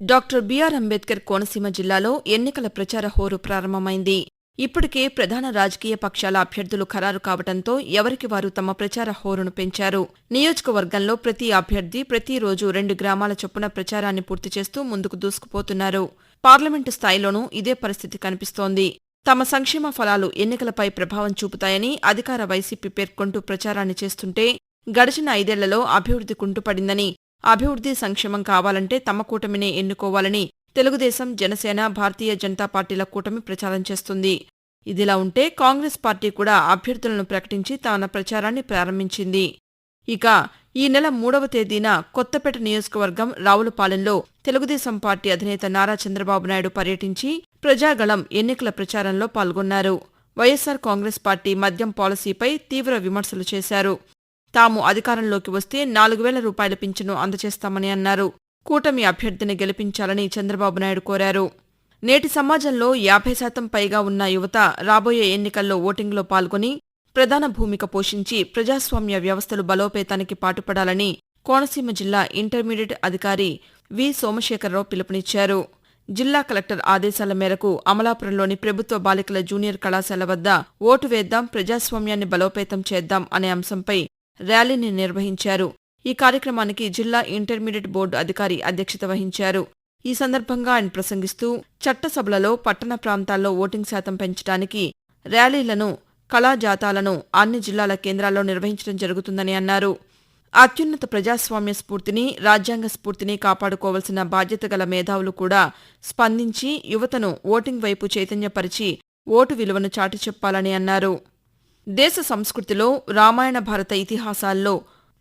Doctor BR Ambedkar Konaseema జిల్లాలో ఎన్నికల ప్రచార హోరు ప్రారంభమైంది. ఇప్పటికే ప్రధాన రాజకీయ పక్షాల అభ్యర్థులు ఖరారు కావడంతో ఎవరికి వారు తమ ప్రచార హోరును పెంచారు. నియోజకవర్గంలో ప్రతి అభ్యర్థి ప్రతిరోజు రెండు గ్రామాల చొప్పున ప్రచారాన్ని పూర్తి చేస్తూ ముందుకు దూసుకుపోతున్నారు. పార్లమెంటు స్థాయిలోనూ ఇదే పరిస్థితి కనిపిస్తోంది. తమ సంక్షేమ ఫలాలు ఎన్నికలపై ప్రభావం చూపుతాయని అధికార వైసీపీ పేర్కొంటూ ప్రచారాన్ని చేస్తుంటే గడిచిన ఐదేళ్ళలో అభివృద్ధి కుంటుపడిందని అభివృద్ధి సంక్షేమం కావాలంటే తమ కూటమినే ఎన్నుకోవాలని తెలుగుదేశం జనసేన భారతీయ జనతా పార్టీల కూటమి ప్రచారం చేస్తుంది. ఇదిలా ఉంటే కాంగ్రెస్ పార్టీ కూడా అభ్యర్థులను ప్రకటించి తన ప్రచారాన్ని ప్రారంభించింది. ఇక ఈ నెల మూడవ తేదీన కొత్తపేట నియోజకవర్గం రావులపాలెంలో తెలుగుదేశం పార్టీ అధినేత నారా చంద్రబాబు నాయుడు పర్యటించి ప్రజాగళం ఎన్నికల ప్రచారంలో పాల్గొన్నారు. వైఎస్సార్ కాంగ్రెస్ పార్టీ మద్యం పాలసీపై తీవ్ర విమర్శలు చేశారు. తాము అధికారంలోకి వస్తే నాలుగు వేల రూపాయల పింఛను అందజేస్తామని అన్నారు. కూటమి అభ్యర్థిని గెలిపించాలని చంద్రబాబు నాయుడు కోరారు. నేటి సమాజంలో యాభై శాతం పైగా ఉన్న యువత రాబోయే ఎన్నికల్లో ఓటింగ్లో పాల్గొని ప్రధాన భూమిక పోషించి ప్రజాస్వామ్య వ్యవస్థలు బలోపేతానికి పాటుపడాలని కోనసీమ జిల్లా ఇంటర్మీడియట్ అధికారి వి. సోమశేఖరరావు పిలుపునిచ్చారు. జిల్లా కలెక్టర్ ఆదేశాల మేరకు అమలాపురంలోని ప్రభుత్వ బాలికల జూనియర్ కళాశాల వద్ద ఓటు వేద్దాం ప్రజాస్వామ్యాన్ని బలోపేతం చేద్దాం అనే అంశంపై ర్యాలీని నిర్వహించారు. ఈ కార్యక్రమానికి జిల్లా ఇంటర్మీడియట్ బోర్డు అధికారి అధ్యక్షత వహించారు. ఈ సందర్భంగా ఆయన ప్రసంగిస్తూ చట్టసభలలో పట్టణ ప్రాంతాల్లో ఓటింగ్ శాతం పెంచడానికి ర్యాలీలను కళాజాతాలను అన్ని జిల్లాల కేంద్రాల్లో నిర్వహించడం జరుగుతుందని అన్నారు. అత్యున్నత ప్రజాస్వామ్య స్ఫూర్తిని రాజ్యాంగ స్ఫూర్తిని కాపాడుకోవాల్సిన బాధ్యత గల మేధావులు కూడా స్పందించి యువతను ఓటింగ్ వైపు చైతన్యపరిచి ఓటు విలువను చాటి చెప్పాలని అన్నారు. దేశ సంస్కృతిలో రామాయణ భారత ఇతిహాసాల్లో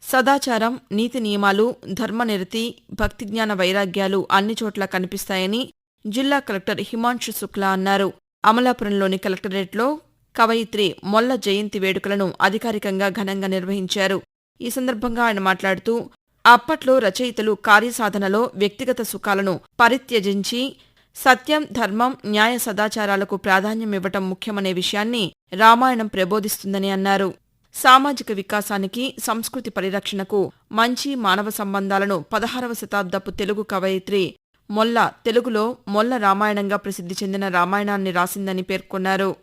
సదాచారం నీతి నియమాలు ధర్మనిరతి భక్తిజ్ఞాన వైరాగ్యాలు అన్ని చోట్ల కనిపిస్తాయని జిల్లా కలెక్టర్ హిమాంశు శుక్లా అన్నారు. అమలాపురంలోని కలెక్టరేట్లో కవయిత్రి మొల్ల జయంతి వేడుకలను అధికారికంగా ఘనంగా నిర్వహించారు. ఈ సందర్భంగా ఆయన మాట్లాడుతూ అప్పట్లో రచయితలు కార్యసాధనలో వ్యక్తిగత సుఖాలను పరిత్యజించి సత్యం ధర్మం న్యాయ సదాచారాలకు ప్రాధాన్యమివ్వటం ముఖ్యమనే విషయాన్ని రామాయణం ప్రబోధిస్తుందని అన్నారు. సామాజిక వికాసానికి సంస్కృతి పరిరక్షణకు మంచి మానవ సంబంధాలను పదహారవ శతాబ్దపు తెలుగు కవయిత్రి మొల్ల తెలుగులో మొల్ల రామాయణంగా ప్రసిద్ధి చెందిన రామాయణాన్ని రాసిందని పేర్కొన్నారు.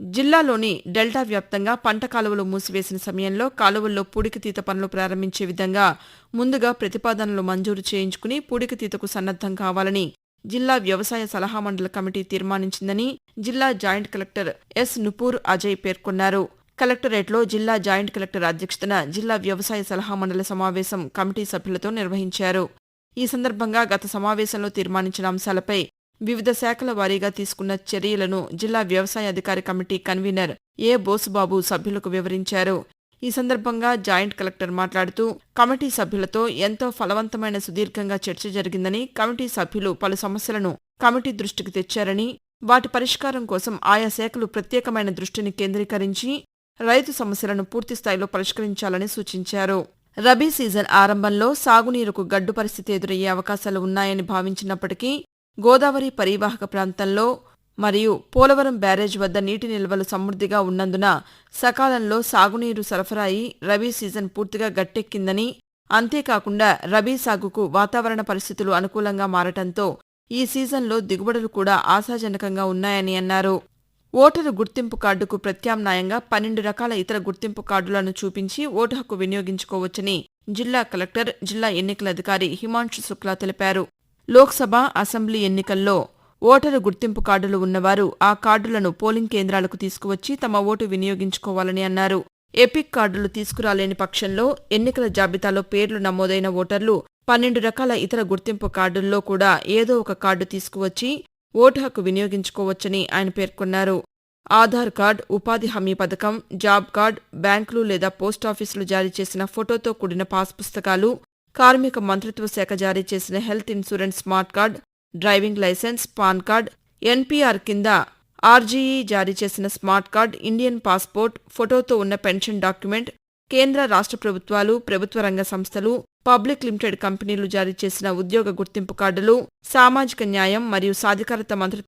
జిల్లాలోని డెల్టా వ్యాప్తంగా పంట కాలువలు మూసివేసిన సమయంలో కాలువల్లో పూడికతీత పనులు ప్రారంభించే విధంగా ముందుగా ప్రతిపాదనలు మంజూరు చేయించుకుని పూడికతీతకు సన్నద్దం కావాలని జిల్లా వ్యవసాయ సలహా మండలి కమిటీ తీర్మానించిందని జిల్లా joint collector S Nupur Ajay పేర్కొన్నారు. కలెక్టరేట్లో జిల్లా జాయింట్ కలెక్టర్ అధ్యక్షతన జిల్లా వ్యవసాయ సలహా మండలి సమావేశం కమిటీ సభ్యులతో నిర్వహించారు. ఈ సందర్భంగా గత సమావేశంలో తీర్మానించిన అంశాలపై వివిధ శాఖల వారీగా తీసుకున్న చర్యలను జిల్లా వ్యవసాయ అధికారి కమిటీ కన్వీనర్ ఏ బోసుబాబు సభ్యులకు వివరించారు. ఈ సందర్భంగా జాయింట్ కలెక్టర్ మాట్లాడుతూ కమిటీ సభ్యులతో ఎంతో ఫలవంతమైన సుదీర్ఘంగా చర్చ జరిగిందని కమిటీ సభ్యులు పలు సమస్యలను కమిటీ దృష్టికి తెచ్చారని వాటి పరిష్కారం కోసం ఆయా శాఖలు ప్రత్యేకమైన దృష్టిని కేంద్రీకరించి రైతు సమస్యలను పూర్తిస్థాయిలో పరిష్కరించాలని సూచించారు. రబీ సీజన్ ఆరంభంలో సాగునీరుకు గడ్డు పరిస్థితి ఎదురయ్యే అవకాశాలు ఉన్నాయని భావించినప్పటికీ గోదావరి పరీవాహక ప్రాంతంలో మరియు పోలవరం బ్యారేజ్ వద్ద నీటి నిల్వలు సమృద్ధిగా ఉన్నందున సకాలంలో సాగునీరు సరఫరాయి రబీ సీజన్ పూర్తిగా గట్టెక్కిందని అంతేకాకుండా రబీ సాగుకు వాతావరణ పరిస్థితులు అనుకూలంగా మారటంతో ఈ సీజన్లో దిగుబడులు కూడా ఆశాజనకంగా ఉన్నాయని అన్నారు. ఓటరు గుర్తింపు కార్డుకు ప్రత్యామ్నాయంగా పన్నెండు రకాల ఇతర గుర్తింపు కార్డులను చూపించి ఓటు హక్కు వినియోగించుకోవచ్చని జిల్లా కలెక్టర్ జిల్లా ఎన్నికల అధికారి హిమాంశు శుక్లా తెలిపారు. లోక్సభ అసెంబ్లీ ఎన్నికల్లో ఓటరు గుర్తింపు కార్డులు ఉన్నవారు ఆ కార్డులను పోలింగ్ కేంద్రాలకు తీసుకువచ్చి తమ ఓటు వినియోగించుకోవాలని అన్నారు. ఎపిక్ కార్డులు తీసుకురాలేని పక్షంలో ఎన్నికల జాబితాలో పేర్లు నమోదైన ఓటర్లు పన్నెండు రకాల ఇతర గుర్తింపు కార్డుల్లో కూడా ఏదో ఒక కార్డు తీసుకువచ్చి ఓటు హక్కు వినియోగించుకోవచ్చని ఆయన పేర్కొన్నారు. ఆధార్ కార్డ్ ఉపాధి హామీ పథకం జాబ్ కార్డ్ బ్యాంకులు లేదా పోస్టాఫీసులు జారీ చేసిన ఫోటోతో కూడిన పాస్ పుస్తకాలు కార్మిక మంత్రిత్వ శాఖ జారీ చేసిన health insurance smart card driving licence PAN card NPR కింద ఆర్జీఈ జారీ చేసిన స్మార్ట్ కార్డ్ ఇండియన్ పాస్పోర్ట్ ఫోటోతో ఉన్న పెన్షన్ డాక్యుమెంట్ కేంద్ర రాష్ట్ర ప్రభుత్వాలు ప్రభుత్వ రంగ సంస్థలు పబ్లిక్ లిమిటెడ్ కంపెనీలు జారీ చేసిన ఉద్యోగ గుర్తింపు కార్డులు సామాజిక న్యాయం మరియు సాధికారత మంత్రిత్వ